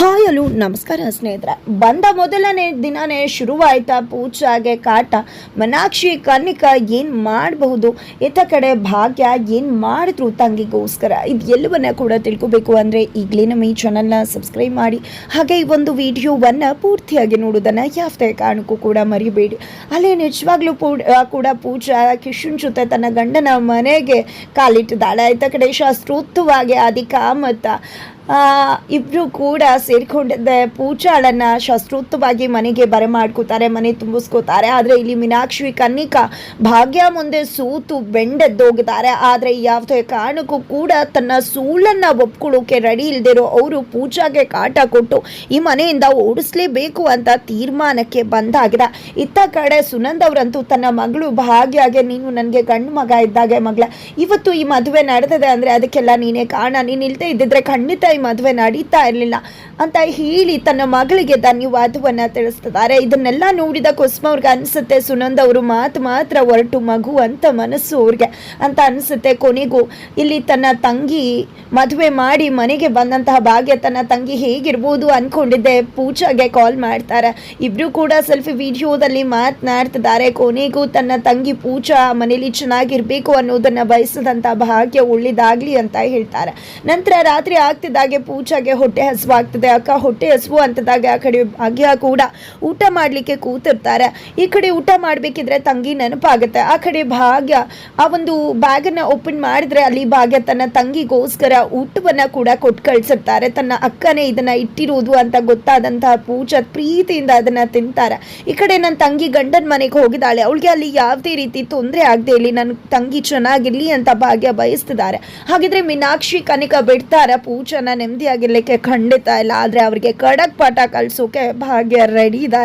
Hi ಅಲು ನಮಸ್ಕಾರ ಸ್ನೇಹಿತರೆ. ಬಂದ ಮೊದಲನೇ ದಿನನೇ ಶುರುವಾಯ್ತಾ ಪೂಜಾಗೆ ಕಾಟ. ಮನಾಕ್ಷಿ, ಕನ್ನಿಕಾ ಏನು ಮಾಡಬಹುದು? ಇತ್ತ ಕಡೆ ಭಾಗ್ಯ ಏನು ಮಾಡಿದ್ರು ತಂಗಿಗೋಸ್ಕರ? ಇದು ಎಲ್ಲವನ್ನ ಕೂಡ ತಿಳ್ಕೊಬೇಕು ಅಂದರೆ ಈಗಲೇ ನಮ್ಮ ಈ ಚಾನಲ್ನ ಸಬ್ಸ್ಕ್ರೈಬ್ ಮಾಡಿ. ಹಾಗೆ ಈ ಒಂದು ವಿಡಿಯೋವನ್ನು ಪೂರ್ತಿಯಾಗಿ ನೋಡೋದನ್ನು ಯಾವುದೇ ಕಾರಣಕ್ಕೂ ಕೂಡ ಮರಿಬೇಡಿ. ಅಲ್ಲೇ ನಿಜವಾಗ್ಲೂ ಕೂಡ ಪೂಜಾ ಕಿಶುನ್ ಜೊತೆ ತನ್ನ ಗಂಡನ ಮನೆಗೆ ಕಾಲಿಟ್ಟಿದ್ದಾಳೆ. ಇತ್ತ ಕಡೆ ಶಾಸ್ತ್ರೋಕ್ತವಾಗಿ ಅಧಿಕಾಮತ ಇಬ್ಬರು ಕೂಡ ಸೇರಿಕೊಂಡಿದ್ದೆ ಪೂಜಾಳನ್ನ ಶಾಸ್ತ್ರೋಕ್ತವಾಗಿ ಮನೆಗೆ ಬರಮಾಡ್ಕೋತಾರೆ, ಮನೆ ತುಂಬಿಸ್ಕೋತಾರೆ. ಆದರೆ ಇಲ್ಲಿ ಮೀನಾಕ್ಷಿ ಕನ್ನಿಕಾ ಭಾಗ್ಯ ಮುಂದೆ ಸೂತು ಬೆಂಡೆದ್ದೋಗಿದ್ದಾರೆ. ಆದರೆ ಯಾವುದೇ ಕಾರಣಕ್ಕೂ ಕೂಡ ತನ್ನ ಸೂಳನ್ನ ಒಪ್ಕೊಳ್ಳೋಕೆ ರೆಡಿ ಇಲ್ದಿರೋ ಅವರು ಪೂಜಾಗೆ ಕಾಟ ಕೊಟ್ಟು ಈ ಮನೆಯಿಂದ ಓಡಿಸ್ಲೇಬೇಕು ಅಂತ ತೀರ್ಮಾನಕ್ಕೆ ಬಂದಾಗಿದೆ. ಇತ್ತ ಕಡೆ ಸುನಂದ್ ಅವರಂತೂ ತನ್ನ ಮಗಳು ಭಾಗ್ಯಾಗೆ, ನೀನು ನನಗೆ ಗಂಡು ಮಗ ಇದ್ದಾಗೆ ಮಗಳ ಇವತ್ತು ಈ ಮದುವೆ ನಡೆದಿದೆ ಅಂದರೆ ಅದಕ್ಕೆಲ್ಲ ನೀನೇ ಕಾರಣ. ನೀನು ಇಲ್ಲದೆ ಇದ್ದಿದ್ರೆ ಖಂಡಿತ ಈ ಮದುವೆ ನಡೀತಾ ಇರಲಿಲ್ಲ ಅಂತ ಹೇಳಿ ತನ್ನ ಮಗಳಿಗೆ ಧನ್ಯವಾದವನ್ನು ತಿಳಿಸ್ತಿದ್ದಾರೆ. ಇದನ್ನೆಲ್ಲ ನೋಡಿದ ಕುಸುಮ ಅವ್ರಿಗೆ ಅನಿಸುತ್ತೆ, ಸುನಂದ ಅವರು ಮಾತು ಮಾತ್ರ ಹೊರಟು ಮಗು ಅಂತ ಮನಸ್ಸು ಅವ್ರಿಗೆ ಅಂತ ಅನಿಸುತ್ತೆ ಕೊನೆಗೂ. ಇಲ್ಲಿ ತನ್ನ ತಂಗಿ ಮದುವೆ ಮಾಡಿ ಮನೆಗೆ ಬಂದಂತಹ ಭಾಗ್ಯ ತನ್ನ ತಂಗಿ ಹೇಗಿರ್ಬೋದು ಅಂದ್ಕೊಂಡಿದ್ದೆ ಪೂಜಾಗೆ ಕಾಲ್ ಮಾಡ್ತಾರೆ. ಇಬ್ಬರು ಕೂಡ ಸೆಲ್ಫಿ ವಿಡಿಯೋದಲ್ಲಿ ಮಾತನಾಡ್ತಿದ್ದಾರೆ. ಕೊನೆಗೂ ತನ್ನ ತಂಗಿ ಪೂಜಾ ಮನೇಲಿ ಚೆನ್ನಾಗಿರ್ಬೇಕು ಅನ್ನೋದನ್ನ ಬಯಸಿದಂತ ಭಾಗ್ಯ ಉಳ್ಳಿದಾಗ್ಲಿ ಅಂತ ಹೇಳ್ತಾರೆ. ನಂತರ ರಾತ್ರಿ ಆಗ್ತಿದ್ದಾಗೆ ಪೂಜಾಗೆ ಹೊಟ್ಟೆ ಹಸುವಾಗ್ತದೆ. ಅಕ್ಕ ಹೊಟ್ಟೆ ಹಸುವು ಅಂತದಾಗ ಆ ಕಡೆ ಭಾಗ್ಯ ಕೂಡ ಊಟ ಮಾಡ್ಲಿಕ್ಕೆ ಕೂತಿರ್ತಾರೆ. ಈ ಕಡೆ ಊಟ ಮಾಡಬೇಕಿದ್ರೆ ತಂಗಿ ನೆನಪಾಗುತ್ತೆ. ಆ ಕಡೆ ಭಾಗ್ಯ ಆ ಒಂದು ಬ್ಯಾಗನ್ನು ಓಪನ್ ಮಾಡಿದ್ರೆ ಅಲ್ಲಿ ಭಾಗ್ಯ ತನ್ನ ತಂಗಿಗೋಸ್ಕರ ಊಟವನ್ನು ಕೂಡ ಕೊಟ್ಟು ಕಳಿಸುತ್ತಾರೆ ತನ್ನ ಅಕ್ಕನೇ ಇದನ್ನ ಇಟ್ಟಿರುವುದು ಅಂತ ಗೊತ್ತಾದಂತಹ ಪೂಜಾ ಪ್ರೀತಿಯಿಂದ ಅದನ್ನ ತಿಂತಾರೆ. ಈ ಕಡೆ ನನ್ನ ತಂಗಿ ಗಂಡನ ಮನೆಗೆ ಹೋಗಿದ್ದಾಳೆ. ಅವಳಿಗೆ ಅಲ್ಲಿ ಯಾವುದೇ ರೀತಿ ತೊಂದರೆ ಆಗದೆ ಇಲ್ಲಿ. ನನ್ನ ತಂಗಿ ಚೆನ್ನಾಗಿರಲಿ ಅಂತ ಭಾಗ್ಯ ಬಯಸ್ತಿದ್ದಾರೆ. ಹಾಗಿದ್ರೆ ಮೀನಾಕ್ಷಿ ಕನಿಕ ಬಿಡ್ತಾರ ಪೂಜಾನ ನೆಮ್ಮದಿಯಾಗಿರ್ಲಿಕ್ಕೆ ಖಂಡಿತ ಇಲ್ಲ. ಆದರೆ ಅವರಿಗೆ ಖಡಕ್ ಪಾಠ ಕಲಿಸೋಕೆ ಭಾಗ್ಯ ರೆಡಿ ಇದ್ದಾರೆ.